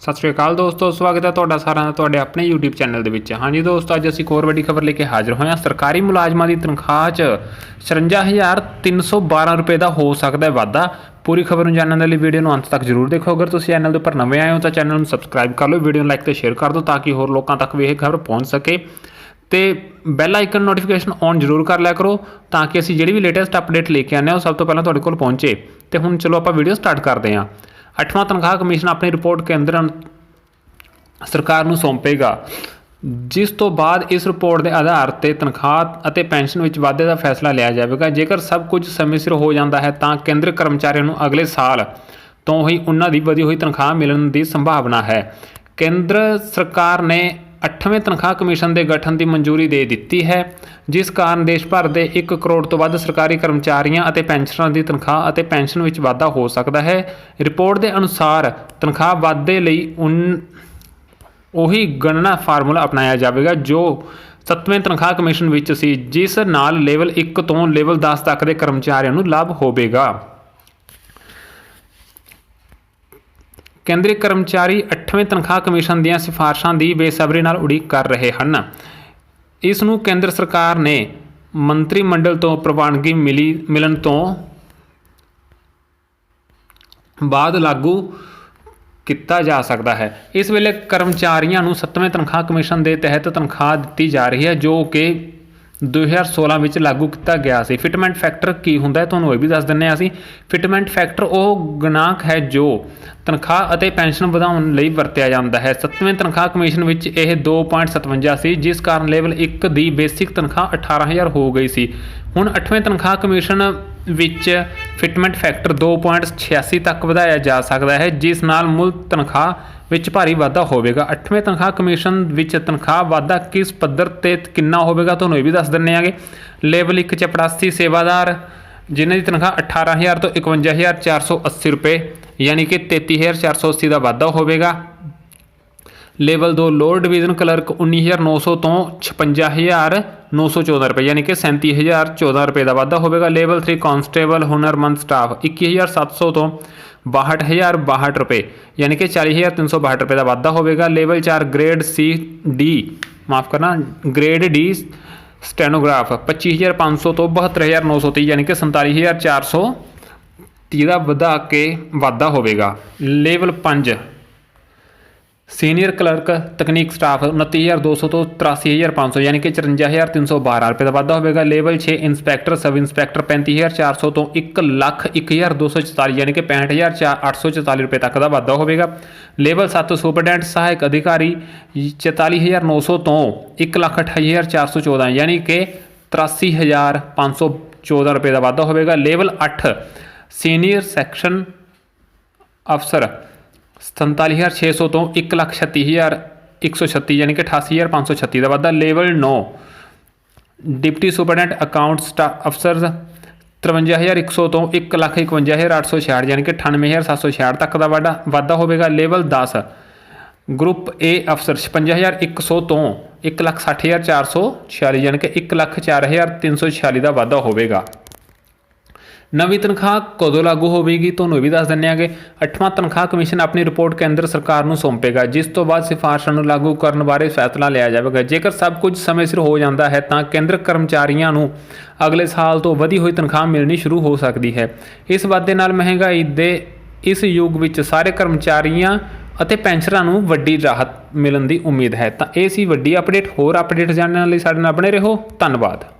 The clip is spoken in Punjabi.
ਸਤਿ ਸ਼੍ਰੀ ਅਕਾਲ ਦੋਸਤੋ, ਸਵਾਗਤ ਹੈ ਤੁਹਾਡਾ ਸਾਰਿਆਂ ਦਾ ਤੁਹਾਡੇ ਆਪਣੇ YouTube ਚੈਨਲ ਦੇ ਵਿੱਚ। ਹਾਂਜੀ ਦੋਸਤੋ, ਅੱਜ ਅਸੀਂ ਇੱਕ ਹੋਰ ਵੱਡੀ ਖਬਰ ਲੈ ਕੇ ਹਾਜ਼ਰ ਹੋਏ ਹਾਂ। ਸਰਕਾਰੀ ਮੁਲਾਜ਼ਮਾਂ ਦੀ ਤਨਖਾਹ 'ਚ 56312 ਰੁਪਏ ਦਾ ਹੋ ਸਕਦਾ ਹੈ ਵਾਧਾ। ਪੂਰੀ ਖਬਰ ਨੂੰ ਜਾਣਨ ਦੇ ਲਈ ਵੀਡੀਓ ਨੂੰ ਅੰਤ ਤੱਕ ਜ਼ਰੂਰ ਦੇਖੋ। ਅਗਰ ਤੁਸੀਂ ਚੈਨਲ ਦੇ ਉੱਪਰ ਨਵੇਂ ਆਏ ਹੋ ਤਾਂ ਚੈਨਲ ਨੂੰ ਸਬਸਕ੍ਰਾਈਬ ਕਰ ਲਓ। ਵੀਡੀਓ ਨੂੰ ਲਾਈਕ ਤੇ ਸ਼ੇਅਰ ਕਰ ਦਿਓ ਤਾਂ ਕਿ ਹੋਰ ਲੋਕਾਂ ਤੱਕ ਵੀ ਇਹ ਖਬਰ ਪਹੁੰਚ ਸਕੇ। ਤੇ ਬੈਲ ਆਈਕਨ ਨੋਟੀਫਿਕੇਸ਼ਨ ਔਨ ਜ਼ਰੂਰ ਕਰ ਲਿਆ ਕਰੋ ਤਾਂ ਕਿ ਅਸੀਂ ਜਿਹੜੀ ਵੀ ਲੇਟੈਸਟ ਅਪਡੇਟ ਲੈ ਕੇ ਆਉਂਦੇ ਹਾਂ ਉਹ ਸਭ ਤੋਂ ਪਹਿਲਾਂ ਤੁਹਾਡੇ ਕੋਲ ਪਹੁੰਚੇ। ਤੇ ਹੁਣ ਚਲੋ ਆਪਾਂ ਵੀਡੀਓ ਸਟਾਰਟ ਕਰਦੇ ਹਾਂ। ਅੱਠਵਾਂ ਤਨਖਾਹ ਕਮਿਸ਼ਨ ਆਪਣੀ ਰਿਪੋਰਟ ਕੇਂਦਰ ਸਰਕਾਰ ਨੂੰ ਸੌਂਪੇਗਾ, ਜਿਸ ਤੋਂ ਬਾਅਦ ਇਸ ਰਿਪੋਰਟ ਦੇ ਆਧਾਰ ਤੇ ਤਨਖਾਹ ਅਤੇ ਪੈਨਸ਼ਨ ਵਿੱਚ ਵਾਧੇ ਦਾ ਫੈਸਲਾ ਲਿਆ ਜਾਵੇਗਾ। ਜੇਕਰ ਸਭ ਕੁਝ ਸਮੇਂ ਸਿਰ ਹੋ ਜਾਂਦਾ ਹੈ, ਤਾਂ ਕੇਂਦਰ ਕਰਮਚਾਰੀਆਂ ਨੂੰ ਅਗਲੇ ਸਾਲ ਤੋਂ ਹੀ ਉਹਨਾਂ ਦੀ ਵਧੀ ਹੋਈ ਤਨਖਾਹ ਮਿਲਣ ਦੀ ਸੰਭਾਵਨਾ ਹੈ। ਕੇਂਦਰ ਸਰਕਾਰ ਨੇ 8ਵੇਂ ਤਨਖਾਹ ਕਮਿਸ਼ਨ ਦੇ ਗਠਨ ਦੀ ਮਨਜ਼ੂਰੀ ਦੇ ਦਿੱਤੀ ਹੈ, ਜਿਸ ਕਾਰਨ ਦੇਸ਼ ਭਰ ਦੇ 1 ਕਰੋੜ ਤੋਂ ਵੱਧ ਸਰਕਾਰੀ ਕਰਮਚਾਰੀਆਂ ਅਤੇ ਪੈਨਸ਼ਨਰਾਂ ਦੀ ਤਨਖਾਹ ਅਤੇ ਪੈਨਸ਼ਨ ਵਿੱਚ ਵਾਧਾ ਹੋ ਸਕਦਾ ਹੈ। ਰਿਪੋਰਟ ਦੇ ਅਨੁਸਾਰ ਤਨਖਾਹ ਵਾਧੇ ਲਈ ਉਨ, ਉਹੀ ਗਣਨਾ ਫਾਰਮੂਲਾ ਅਪਣਾਇਆ ਜਾਵੇਗਾ, ਜੋ 7ਵੇਂ ਤਨਖਾਹ ਕਮਿਸ਼ਨ ਵਿੱਚ ਸੀ, ਜਿਸ ਨਾਲ ਲੈਵਲ 1 ਤੋਂ ਲੈਵਲ 10 ਤੱਕ ਦੇ ਕਰਮਚਾਰੀਆਂ ਨੂੰ ਲਾਭ ਹੋਵੇਗਾ। ਕੇਂਦਰੀ ਕਰਮਚਾਰੀ 8ਵੇਂ ਤਨਖਾਹ ਕਮਿਸ਼ਨ ਦੀਆਂ ਸਿਫਾਰਸ਼ਾਂ ਦੀ ਬੇਸਬਰੀ ਨਾਲ ਉਡੀਕ ਕਰ ਰਹੇ ਹਨ। ਇਸ ਨੂੰ ਕੇਂਦਰ ਸਰਕਾਰ ਨੇ ਮੰਤਰੀ ਮੰਡਲ ਤੋਂ ਪ੍ਰਵਾਨਗੀ ਮਿਲੀ, ਮਿਲਣ ਤੋਂ ਬਾਅਦ ਲਾਗੂ ਕੀਤਾ ਜਾ ਸਕਦਾ ਹੈ। ਇਸ ਵੇਲੇ ਕਰਮਚਾਰੀਆਂ ਨੂੰ 7ਵੇਂ ਤਨਖਾਹ ਕਮਿਸ਼ਨ ਦੇ ਤਹਿਤ ਤਨਖਾਹ ਦਿੱਤੀ ਜਾ ਰਹੀ ਹੈ, ਜੋ ਕਿ 2016 ਵਿੱਚ ਲਾਗੂ ਕੀਤਾ ਗਿਆ ਸੀ। ਫਿਟਮੈਂਟ ਫੈਕਟਰ ਕੀ ਹੁੰਦਾ ਹੈ? ਤੁਹਾਨੂੰ ਇਹ ਵੀ ਦੱਸ ਦਿੰਨੇ ਆ ਅਸੀਂ। ਫਿਟਮੈਂਟ ਫੈਕਟਰ ਉਹ ਗਣਾਂਕ ਹੈ ਜੋ ਤਨਖਾਹ ਅਤੇ ਪੈਨਸ਼ਨ ਵਧਾਉਣ ਲਈ ਵਰਤਿਆ ਜਾਂਦਾ ਹੈ। 7ਵੇਂ ਤਨਖਾਹ ਕਮਿਸ਼ਨ ਵਿੱਚ ਇਹ 2.57 ਸੀ, ਜਿਸ ਕਾਰਨ ਲੈਵਲ 1 ਦੀ ਬੇਸਿਕ ਤਨਖਾਹ 18000 ਹੋ ਗਈ ਸੀ। ਹੁਣ 8ਵੇਂ ਤਨਖਾਹ ਕਮਿਸ਼ਨ ਵਿੱਚ ਫਿਟਮੈਂਟ ਫੈਕਟਰ 2.86 ਤੱਕ ਵਧਾਇਆ ਜਾ ਸਕਦਾ ਹੈ, ਜਿਸ ਨਾਲ ਮੁੱਲ ਤਨਖਾਹ ਵਿੱਚ ਭਾਰੀ ਵਾਧਾ ਹੋਵੇਗਾ। 8ਵੇਂ ਤਨਖਾਹ ਕਮਿਸ਼ਨ ਵਿੱਚ ਤਨਖਾਹ ਵਾਧਾ ਕਿਸ ਪੱਧਰ ਤੇ ਕਿੰਨਾ ਹੋਵੇਗਾ ਤੁਹਾਨੂੰ ਇਹ ਵੀ ਦੱਸ ਦਿੰਨੇ ਆਗੇ। ਲੈਵਲ 1 ਚਪੜਾਸੀ ਸੇਵਾਦਾਰ, ਜਿਨ੍ਹਾਂ ਦੀ ਤਨਖਾਹ 18000 ਤੋਂ 51480 ਰੁਪਏ, ਯਾਨੀ ਕਿ 33480 ਦਾ ਵਾਧਾ ਹੋਵੇਗਾ। ਲੈਵਲ 2 ਲੋਅਰ ਡਿਵੀਜ਼ਨ ਕਲਰਕ 19900 ਤੋਂ 56914 ਰੁਪਏ, ਯਾਨੀ ਕਿ 37014 ਰੁਪਏ ਦਾ ਵਾਧਾ ਹੋਵੇਗਾ। ਲੈਵਲ 3 ਕਾਂਸਟੇਬਲ ਹੁਨਰਮੰਦ ਸਟਾਫ 21700 ਤੋਂ 62062 ਰੁਪਏ, ਯਾਨੀ ਕਿ 40362 ਰੁਪਏ ਦਾ ਵਾਧਾ ਹੋਵੇਗਾ। ਲੈਵਲ 4 ਗ੍ਰੇਡ ਸੀ ਡੀ ਮਾਫ ਕਰਨਾ ਗ੍ਰੇਡ ਡੀ ਸਟੈਨੋਗ੍ਰਾਫ 25500 ਤੋਂ 72930 ਯਾਨੀ ਕਿ 47430 ਦਾ ਵਧਾ ਕੇ ਵਾਧਾ ਹੋਵੇਗਾ। ਲੈਵਲ 5 ਸੀਨੀਅਰ ਕਲਰਕ, ਤਕਨੀਕ ਸਟਾਫ 29200 ਤੋਂ 83500 ਯਾਨੀ ਕਿ 54312 ਰੁਪਏ ਦਾ ਵਾਧਾ ਹੋਵੇਗਾ। ਲੈਵਲ 6 ਇੰਸਪੈਕਟਰ, ਸਬ ਇੰਸਪੈਕਟਰ 35400 ਤੋਂ 101244 ਯਾਨੀ ਕਿ 65844 ਰੁਪਏ ਤੱਕ ਦਾ ਵਾਧਾ ਹੋਵੇਗਾ। ਲੈਵਲ 7 ਸੁਪਰਡੈਂਟ, ਸਹਾਇਕ ਅਧਿਕਾਰੀ 44900 ਤੋਂ 128414 ਯਾਨੀ ਕਿ 83514 ਰੁਪਏ ਦਾ ਵਾਧਾ ਹੋਵੇਗਾ। ਲੈਵਲ 8 ਸੀਨੀਅਰ ਸੈਕਸ਼ਨ ਅਫਸਰ 47600 ਤੋਂ 136136 ਯਾਨੀ ਕਿ 88536 ਦਾ ਵਾਧਾ level 9 deputy superintendent account staff officers 53100 ਤੋਂ 151866 ਯਾਨੀ ਕਿ 98766 ਤੱਕ ਦਾ ਵਾਧਾ ਵਾਧਾ ਹੋਵੇਗਾ ਲੈਵਲ 10 ਗਰੁੱਪ A ਅਫਸਰ 56100 ਤੋਂ 160446 ਯਾਨੀ ਕਿ 104346 ਦਾ ਵਾਧਾ ਹੋਵੇਗਾ। ਨਵੀਂ ਤਨਖਾਹ ਕਦੋਂ ਲਾਗੂ ਹੋਵੇਗੀ ਤੁਹਾਨੂੰ ਇਹ ਵੀ ਦੱਸ ਦਿੰਨੇ ਆਗੇ 8ਵਾਂ ਤਨਖਾਹ ਕਮਿਸ਼ਨ ਆਪਣੀ ਰਿਪੋਰਟ ਕੇਂਦਰ ਸਰਕਾਰ ਨੂੰ ਸੌਂਪੇਗਾ, ਜਿਸ ਤੋਂ ਬਾਅਦ ਸਿਫਾਰਸ਼ਾਂ ਨੂੰ ਲਾਗੂ ਕਰਨ ਬਾਰੇ ਫੈਸਲਾ ਲਿਆ ਜਾਵੇਗਾ। ਜੇਕਰ ਸਭ ਕੁਝ ਸਮੇਂ ਸਿਰ ਹੋ ਜਾਂਦਾ ਹੈ, ਤਾਂ ਕੇਂਦਰ ਕਰਮਚਾਰੀਆਂ ਨੂੰ ਅਗਲੇ ਸਾਲ ਤੋਂ ਵਧੀ ਹੋਈ ਤਨਖਾਹ ਮਿਲਣੀ ਸ਼ੁਰੂ ਹੋ ਸਕਦੀ ਹੈ। ਇਸ ਵਾਧੇ ਨਾਲ ਮਹਿੰਗਾਈ ਦੇ ਇਸ ਯੁੱਗ ਵਿੱਚ ਸਾਰੇ ਕਰਮਚਾਰੀਆਂ ਅਤੇ ਪੈਨਸ਼ਨਰਾਂ ਨੂੰ ਵੱਡੀ ਰਾਹਤ ਮਿਲਣ ਦੀ ਉਮੀਦ ਹੈ। ਤਾਂ ਇਹ ਸੀ ਵੱਡੀ ਅਪਡੇਟ। ਹੋਰ ਅਪਡੇਟ ਜਾਣਨ ਲਈ ਸਾਡੇ ਨਾਲ ਬਣੇ ਰਹੋ। ਧੰਨਵਾਦ।